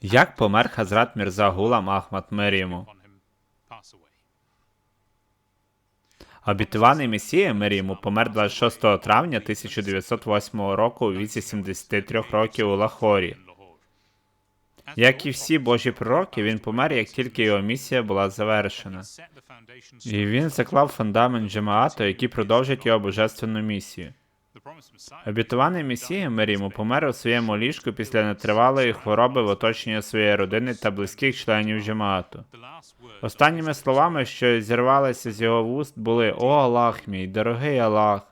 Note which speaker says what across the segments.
Speaker 1: Як помер Хазрат Мірза Гулам Ахмад Меріму? Обітуваний Месія Меріму помер 26 травня 1908 року у віці 73 років у Лахорі. Як і всі божі пророки, він помер, як тільки його місія була завершена. І він заклав фундамент Джемаату, який продовжить його божественну місію. Обітуваний Месія Меріму помер у своєму ліжку після нетривалої хвороби в оточенні своєї родини та близьких членів Джемаату. Останніми словами, що зірвалися з його вуст, були О Аллах мій, дорогий Аллах.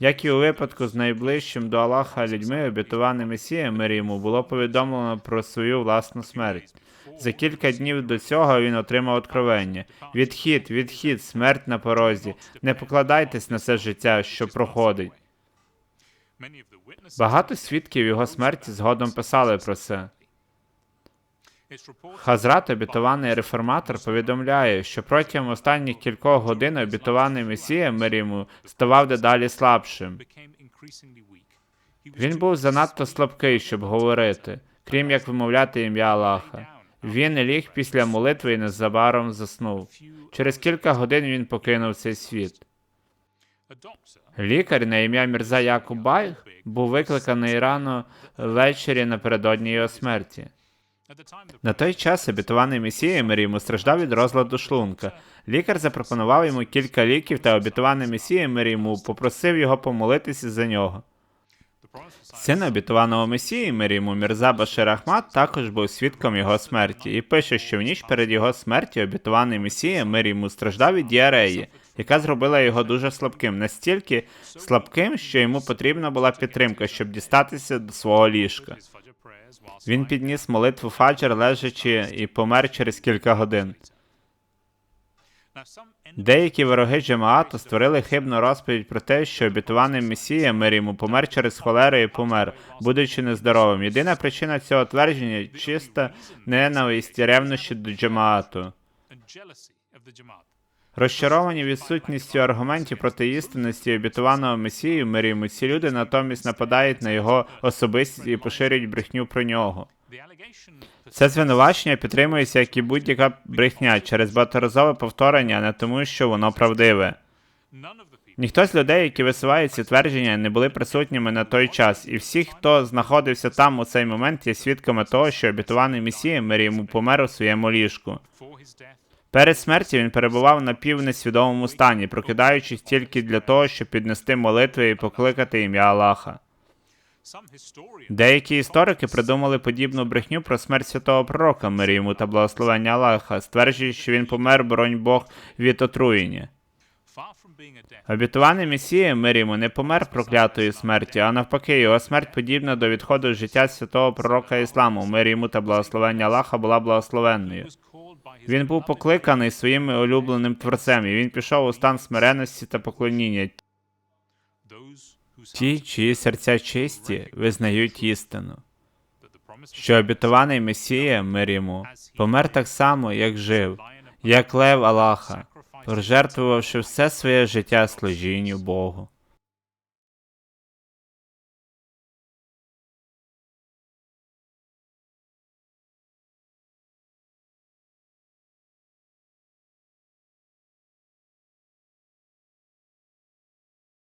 Speaker 1: Як і у випадку з найближчим до Аллаха людьми, обітуваним Месія Меріму було повідомлено про свою власну смерть. За кілька днів до цього він отримав откровення. Відхід, відхід, смерть на порозі. Не покладайтесь на це життя, що проходить. Багато свідків його смерті згодом писали про це. Хазрат, обітований реформатор, повідомляє, що протягом останніх кількох годин обітований Месія Меріму ставав дедалі слабшим. Він був занадто слабкий, щоб говорити, крім як вимовляти ім'я Аллаха. Він ліг після молитви і незабаром заснув. Через кілька годин він покинув цей світ. Лікар на ім'я Мірза Якубай був викликаний рано ввечері напередодні його смерті. На той час обітований Месія Меріму страждав від розладу шлунка. Лікар запропонував йому кілька ліків, та обітований Месія Меріму попросив його помолитися за нього. Син обітованого Месії Меріму Мірза Башир Ахмад також був свідком його смерті і пише, що в ніч перед його смертю обітований Месія Меріму страждав від діареї, яка зробила його дуже слабким, настільки слабким, що йому потрібна була підтримка, щоб дістатися до свого ліжка. Він підніс молитву фаджр лежачи і помер через кілька годин. Деякі вороги Джемаату створили хибну розповідь про те, що обітуваний Месія Меріму помер через холеру і помер, будучи нездоровим. Єдина причина цього твердження чиста ненависть і ревнощі до Джемаату. Розчаровані відсутністю аргументів проти істинності обітуваного Месії Меріму, ці люди натомість нападають на його особистість і поширюють брехню про нього. Це звинувачення підтримується як і будь-яка брехня через багаторазове повторення, а не тому, що воно правдиве. Ніхто з людей, які висувають ці твердження, не були присутніми на той час, і всі, хто знаходився там у цей момент, є свідками того, що обітуваний Месія Меріму помер у своєму ліжку. Перед смертю він перебував на півнесвідомому стані, прокидаючись тільки для того, щоб піднести молитви і покликати ім'я Аллаха. Деякі історики придумали подібну брехню про смерть святого пророка мир йому та благословення Аллаха, стверджують, що він помер, боронь Бог, від отруєння. Обітуваний Месія мир йому не помер проклятою смерті, а навпаки, його смерть подібна до відходу життя святого пророка Ісламу, мир йому та благословення Аллаха була благословенною. Він був покликаний своїм улюбленим творцем, і він пішов у стан смиреності та поклоніння. Ті, чиї серця чисті, визнають істину, що обітований Месія, мир йому, помер так само, як жив, як лев Аллаха, пожертвувавши все своє життя служінню Богу.